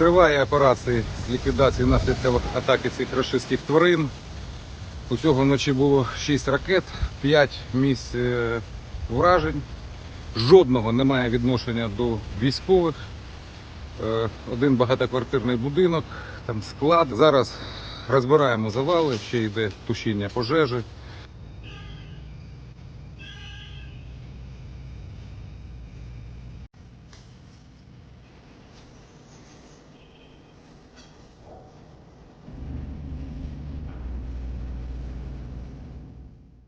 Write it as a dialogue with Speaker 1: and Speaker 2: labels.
Speaker 1: Триває операція з ліквідації наслідків атаки цих рашистських тварин. Усього вночі було 6 ракет, 5 місць е, вражень. Жодного немає відношення до військових. Е, один багатоквартирний будинок, там склад. Зараз розбираємо завали, ще йде тушіння пожежі.